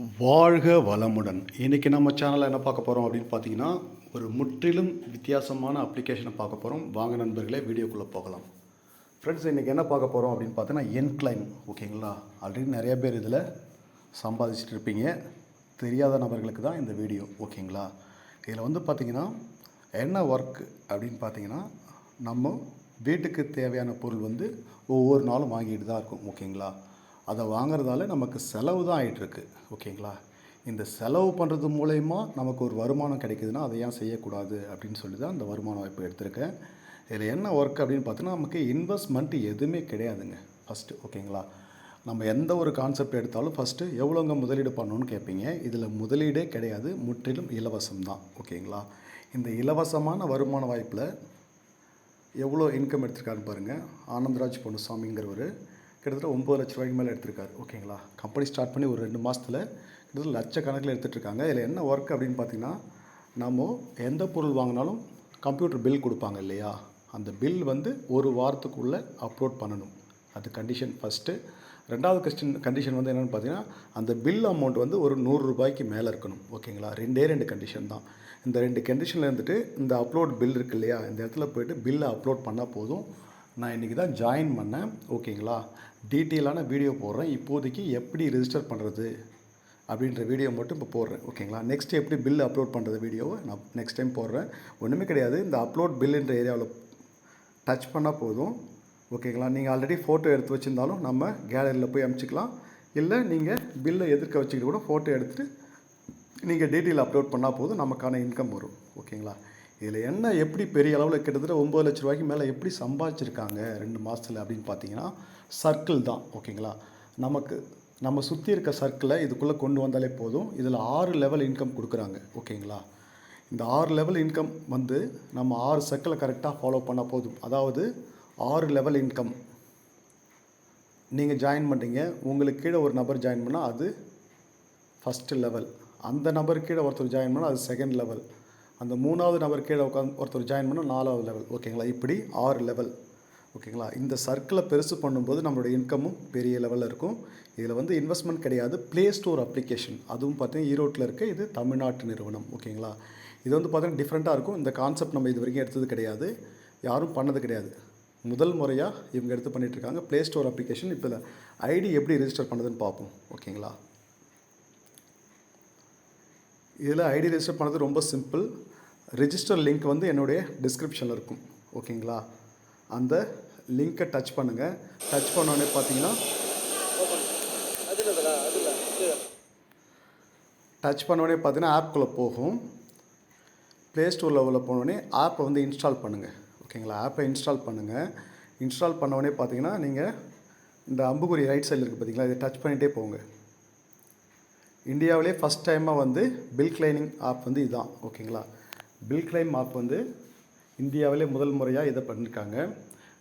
வாழ்க வளமுடன். இன்றைக்கி நம்ம சேனலில் என்ன பார்க்க போகிறோம் அப்படின்னு பார்த்தீங்கன்னா ஒரு முற்றிலும் வித்தியாசமான அப்ளிகேஷனை பார்க்க போகிறோம் வாங்க நண்பர்களே வீடியோக்குள்ளே போகலாம். ஃப்ரெண்ட்ஸ் இன்றைக்கி என்ன பார்க்க போகிறோம் அப்படின்னு பார்த்தீங்கன்னா என்க்ளைம் ஓகேங்களா? ஆல்ரெடி நிறைய பேர் இதில் சம்பாதிச்சிட்டு இருப்பீங்க. தெரியாத நபர்களுக்கு தான் இந்த வீடியோ ஓகேங்களா? இதில் வந்து பார்த்திங்கன்னா என்ன ஒர்க் அப்படின்னு பார்த்தீங்கன்னா நம்ம வீட்டுக்கு தேவையான பொருள் வந்து ஒவ்வொரு நாளும் வாங்கிட்டு தான் இருக்கும் ஓகேங்களா? அதை வாங்குறதால நமக்கு செலவு தான் ஆகிட்டுருக்கு ஓகேங்களா? இந்த செலவு பண்ணுறது மூலயமா நமக்கு ஒரு வருமானம் கிடைக்குதுன்னா அதை ஏன் செய்யக்கூடாது அப்படின்னு சொல்லி தான் இந்த வருமான வாய்ப்பு எடுத்திருக்கேன். இதில் என்ன ஒர்க் அப்படின்னு பார்த்தோன்னா நமக்கு இன்வெஸ்ட்மெண்ட் எதுவுமே கிடையாதுங்க. ஃபஸ்ட்டு ஓகேங்களா? நம்ம எந்த ஒரு கான்செப்ட் எடுத்தாலும் ஃபஸ்ட்டு எவ்வளோங்க முதலீடு பண்ணணும்னு கேட்பீங்க. இதில் முதலீடே கிடையாது முற்றிலும் இலவசம் தான் ஓகேங்களா? இந்த இலவசமான வருமான வாய்ப்பில் எவ்வளோ இன்கம் எடுத்திருக்காருன்னு பாருங்கள் ஆனந்தராஜ் பொன்னுசாமிங்கிறவர். கிட்டத்தட்ட ஒம்பது லட்ச ரூபாய்க்கு மேலே எடுத்திருக்காரு. ஓகேங்களா? கம்பெனி ஸ்டார்ட் பண்ணி ஒரு ரெண்டு மாதத்தில் கிட்டத்தட்ட லட்சக்கணக்கில் எடுத்துகிட்டு இருக்காங்க இதில் என்ன ஒர்க் அப்படின்னு பார்த்தீங்கன்னா நம்ம எந்த பொருள் வாங்கினாலும் கம்ப்யூட்டர் பில் கொடுப்பாங்க இல்லையா? அந்த பில் வந்து ஒரு வாரத்துக்குள்ளே அப்லோட் பண்ணணும். அது கண்டிஷன் ஃபஸ்ட்டு ரெண்டாவது கஸ்டின் கண்டிஷன் வந்து என்னென்னு பார்த்தீங்கன்னா அந்த பில் அமௌண்ட் வந்து ஒரு நூறு ரூபாய்க்கு மேலே இருக்கணும். ஓகேங்களா? ரெண்டே ரெண்டு கண்டிஷன் தான். இந்த ரெண்டு கண்டிஷனில் இருந்துட்டு இந்த அப்லோட் பில் இருக்கு இல்லையா? இந்த இடத்துல போயிட்டு பில்லை அப்லோட் பண்ணால் போதும். நான் இன்றைக்கி தான் ஜாயின் பண்ணேன். ஓகேங்களா? டீட்டெயிலான வீடியோ போடுறேன். இப்போதைக்கு எப்படி ரிஜிஸ்டர் பண்ணுறது அப்படின்ற வீடியோ மட்டும் இப்போ போடுறேன். ஓகேங்களா? நெக்ஸ்ட் எப்படி பில் அப்லோட் பண்ணுறது வீடியோவை நான் நெக்ஸ்ட் டைம் போடுறேன். ஒன்றுமே கிடையாது. இந்த அப்லோட் பில்லுன்ற ஏரியாவில் டச் பண்ணால் போதும். ஓகேங்களா? நீங்கள் ஆல்ரெடி ஃபோட்டோ எடுத்து வச்சுருந்தாலும் நம்ம கேலரியில் போய் அமுச்சிக்கலாம். இல்லை நீங்கள் பில்லை எதிர்க்க வச்சுக்கிட்டு கூட ஃபோட்டோ எடுத்துகிட்டு நீங்கள் டீட்டெயில் அப்லோட் பண்ணால் போதும். நமக்கான இன்கம் வரும். ஓகேங்களா? இதில் என்ன எப்படி பெரிய அளவில் கிட்டத்தட்ட ஒம்பது லட்ச ரூபாய்க்கு மேலே எப்படி சம்பாதிச்சிருக்காங்க ரெண்டு மாதத்தில் அப்படின்னு பார்த்தீங்கன்னா சர்க்கிள் தான் ஓகேங்களா நமக்கு நம்ம சுற்றி இருக்க சர்க்கிளை இதுக்குள்ளே கொண்டு வந்தாலே போதும். இதில் ஆறு லெவல் இன்கம் கொடுக்குறாங்க ஓகேங்களா இந்த ஆறு லெவல் இன்கம் வந்து நம்ம ஆறு சர்க்கிளை கரெக்டாக ஃபாலோ பண்ணால் போதும். அதாவது ஆறு லெவல் இன்கம் நீங்கள் ஜாயின் பண்ணுறீங்க உங்களுக்கு கீழே ஒரு நபர் ஜாயின் பண்ணால் அது ஃபஸ்ட்டு லெவல் அந்த நபர் கீழே ஒருத்தர் ஜாயின் பண்ணால் அது செகண்ட் லெவல் அந்த மூணாவது நபர் கீழே உட்காந்து ஒருத்தர் ஜாயின் பண்ணால் நாலாவது லெவல் ஓகேங்களா இப்படி ஆறு லெவல் ஓகேங்களா இந்த சர்க்கிளை பெருசு பண்ணும்போது நம்மளுடைய இன்கமும் பெரிய லெவலில் இருக்கும். இதில் வந்து இன்வெஸ்ட்மெண்ட் கிடையாது. ப்ளே ஸ்டோர் அப்ளிகேஷன் அதுவும் பார்த்தீங்கன்னா ஈரோட்டில் இருக்க. இது தமிழ்நாட்டு நிறுவனம். ஓகேங்களா இது வந்து பார்த்தீங்கன்னா டிஃப்ரெண்ட்டாக இருக்கும். இந்த கான்செப்ட் நம்ம இது வரைக்கும் எடுத்தது கிடையாது. யாரும் பண்ணது கிடையாது. முதல் முறையாக இவங்க எடுத்து பண்ணிகிட்ருக்காங்க ப்ளே ஸ்டோர் அப்ளிகேஷன் இப்போ ஐடி எப்படி ரிஜிஸ்டர் பண்ணதுன்னு பார்ப்போம். ஓகேங்களா இதில் ஐடி ரெஜிஸ்டர் பண்ணது ரொம்ப சிம்பிள். ரெஜிஸ்டர் லிங்க் வந்து என்னுடைய டிஸ்கிரிப்ஷனில் இருக்கும். ஓகேங்களா? அந்த லிங்க்கை டச் பண்ணுங்கள் டச் பண்ணோடனே பார்த்தீங்கன்னா டச் பண்ணோடனே பார்த்தீங்கன்னா ஆப்குள்ளே போகும். ப்ளே ஸ்டோர் லெவலில் போனோடனே ஆப்பை வந்து இன்ஸ்டால் பண்ணுங்கள் ஓகேங்களா? ஆப்பை இன்ஸ்டால் பண்ணுங்கள் இன்ஸ்டால் பண்ணோடனே பார்த்தீங்கன்னா நீங்கள் இந்த அம்புக்குறி ரைட் சைடில் இருக்குது பார்த்தீங்களா இதை டச் பண்ணிகிட்டே போங்க. இந்தியாவிலே ஃபஸ்ட் டைமாக வந்து பில் கிளைனிங் ஆப் வந்து இதுதான் ஓகேங்களா? பில் கிளைம் ஆப் வந்து இந்தியாவிலே முதல் முறையாக இதை பண்ணியிருக்காங்க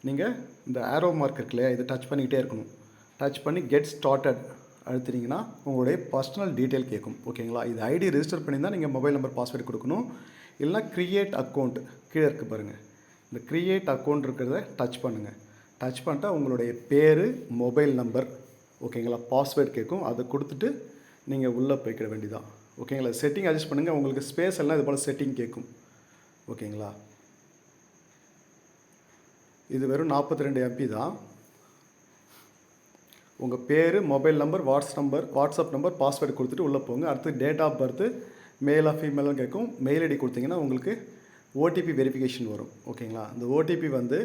நீங்கள் இந்த ஆரோ மார்க் இருக்கு இல்லையா இதை டச் பண்ணிக்கிட்டே இருக்கணும். டச் பண்ணி கெட் ஸ்டார்டட் அழுத்துனீங்கன்னா உங்களுடைய பர்சனல் டீட்டெயில் கேட்கும் ஓகேங்களா? இது ஐடி ரிஜிஸ்டர் பண்ணியிருந்தால் நீங்கள் மொபைல் நம்பர் பாஸ்வேர்டு கொடுக்கணும். இல்லைனா க்ரியேட் அக்கௌண்ட் கீழே இருக்குது பாருங்கள் இந்த க்ரியேட் அக்கௌண்ட் இருக்கிறத டச் பண்ணுங்கள் டச் பண்ணிட்டா உங்களுடைய பேர் மொபைல் நம்பர் ஓகேங்களா? பாஸ்வேர்டு கேட்கும். அதை கொடுத்துட்டு நீங்கள் உள்ளே போய்க்கிட வேண்டியதான் ஓகேங்களா செட்டிங் அட்ஜஸ்ட் பண்ணுங்கள் உங்களுக்கு ஸ்பேஸ் எல்லாம் இது போல் செட்டிங் கேட்கும் ஓகேங்களா இது வெறும் நாற்பத்தி ரெண்டு எம்பி தான். உங்கள் பேர் mobile number whats number WhatsApp number password கொடுத்துட்டு உள்ளே போங்க. அடுத்து டேட் ஆஃப் பர்த்து மெயிலாக ஃபீமேலும் கேட்கும் மெயில் ஐடி கொடுத்தீங்கன்னா உங்களுக்கு ஓடிபி வெரிஃபிகேஷன் வரும். ஓகேங்களா இந்த ஓடிபி வந்து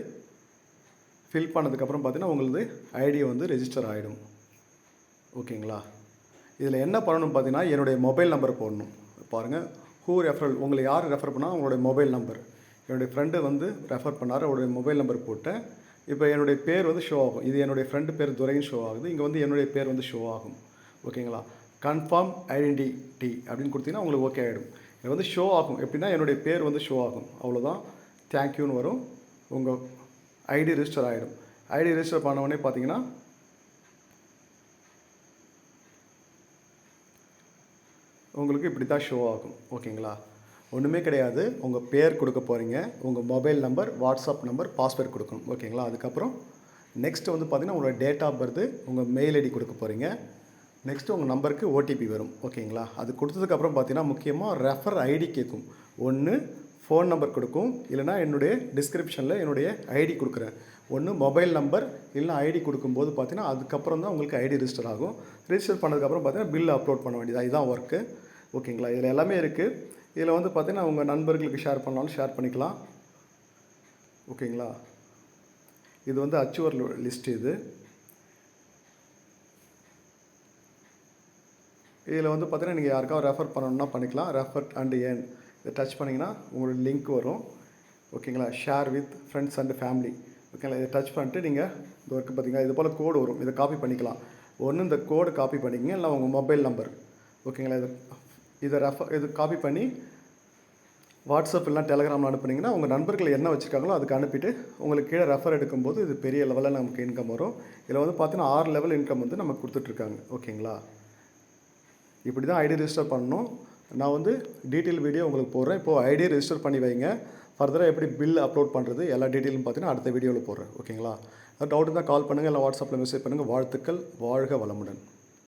ஃபில் பண்ணதுக்கப்புறம் பார்த்தீங்கன்னா உங்களது ஐடியை வந்து ரெஜிஸ்டர் ஆகிடும் ஓகேங்களா இதில் என்ன பண்ணணும் பார்த்தீங்கன்னா என்னுடைய மொபைல் நம்பர் போடணும். பாருங்கள் ஹூ ரெஃபரல் உங்களை யார் ரெஃபர் பண்ணால் அவங்களுடைய மொபைல் நம்பர். என்னுடைய ஃப்ரெண்டு வந்து ரெஃபர் பண்ணார் அவருடைய மொபைல் நம்பர் போட்டேன். இப்போ என்னுடைய பேர் வந்து ஷோ ஆகும். இது என்னுடைய ஃப்ரெண்டு பேர் துரைன்னு ஷோ ஆகுது. இங்கே வந்து என்னுடைய பேர் வந்து ஷோ ஆகும். ஓகேங்களா கன்ஃபார்ம் ஐடென்டிட்டி அப்படின்னு கொடுத்தீங்கன்னா உங்களுக்கு ஓகே ஆகிடும் இது வந்து ஷோ ஆகும். எப்படின்னா என்னுடைய பேர் வந்து ஷோ ஆகும். அவ்வளோதான் தேங்க்யூன்னு வரும். உங்கள் ஐடி ரிஜிஸ்டர் ஆகிடும் ஐடி ரிஜிஸ்டர் பண்ண உடனே பார்த்தீங்கன்னா உங்களுக்கு இப்படி தான் ஷோ ஆகும். ஓகேங்களா? ஒன்றுமே கிடையாது. உங்கள் பேர் கொடுக்க போகிறீங்க உங்கள் mobile number WhatsApp number password கொடுக்கணும். ஓகேங்களா? அதுக்கப்புறம் நெக்ஸ்ட் வந்து பார்த்தீங்கன்னா உங்களோட டேட் ஆஃப் பர்த் உங்கள் மெயில் ஐடி கொடுக்க போகிறீங்க நெக்ஸ்ட்டு உங்கள் நம்பருக்கு ஓடிபி வரும். ஓகேங்களா? அது கொடுத்ததுக்கப்புறம் பார்த்தீங்கன்னா முக்கியமாக ரெஃபர் ஐடி கேட்கும். ஒன்று ஃபோன் நம்பர் கொடுக்கும். இல்லைனா என்னுடைய டிஸ்கிரிப்ஷனில் என்னுடைய ஐடி கொடுக்குறேன். ஒன்று மொபைல் நம்பர் இல்லைனா ஐடி கொடுக்கும்போது பார்த்தீங்கன்னா அதுக்கப்புறம் தான் உங்களுக்கு ஐடி ரிஜிஸ்டர் ஆகும். ரிஜிஸ்டர் பண்ணதுக்கப்புறம் பார்த்தீங்கன்னா பில் அப்லோட் பண்ண வேண்டியது இதுதான் ஒர்க்கு ஓகேங்களா? இதில் எல்லாமே இருக்குது இதில் வந்து பார்த்திங்கன்னா உங்கள் நண்பர்களுக்கு ஷேர் பண்ணாலும் ஷேர் பண்ணிக்கலாம். ஓகேங்களா? இது வந்து அச்சுவர் லிஸ்ட் இது. இதில் வந்து பார்த்தீங்கன்னா நீங்கள் யாருக்காவது ரெஃபர் பண்ணணும்னா பண்ணிக்கலாம். ரெஃபர் அண்ட் ஏன் இதை டச் பண்ணிங்கன்னா உங்களோட லிங்க் வரும். ஓகேங்களா? Share with friends and family ஓகேங்களா? இதை டச் பண்ணிட்டு நீங்கள் இந்த ஒர்க்கு பார்த்தீங்கன்னா இது போல் கோடு வரும். இதை காப்பி பண்ணிக்கலாம். ஒன்று இந்த கோடு காப்பி பண்ணிக்கங்க. இல்லை உங்கள் மொபைல் நம்பர் ஓகேங்களா? இதை இதை ரெஃபர் இது காப்பி பண்ணி வாட்ஸ்அப் இல்லைனா டெலகிராமில் அனுப்புனீங்கன்னா உங்கள் நண்பர்கள் என்ன வச்சுருக்காங்களோ அதுக்கு அனுப்பிட்டு உங்களுக்கு கீழே ரெஃபர் எடுக்கும்போது இது பெரிய லெவலில் நமக்கு இன்கம் வரும். இதில் வந்து பார்த்தீங்கன்னா ஆறு லெவல் இன்கம் வந்து நமக்கு கொடுத்துட்ருக்காங்க ஓகேங்களா? இப்படி தான் ஐடி ரெஜிஸ்டர் பண்ணணும். நான் வந்து டீட்டெயில் வீடியோ உங்களுக்கு போடுறேன். இப்போது ஐடியை ரிஜிஸ்டர் பண்ணி வைங்க. ஃபர்தராக எப்படி பில் அப்லோட் பண்ணுறது எல்லா டீட்டெயிலும் பார்த்தீங்கன்னா அடுத்த வீடியோவில் போடுறேன். ஓகேங்களா? டவுட் தான் கால் பண்ணுங்கள் இல்லை வாட்ஸ்அப்பில் மெசேஜ் பண்ணுங்கள் வாழ்த்துக்கள். வாழ்க வளமுடன்.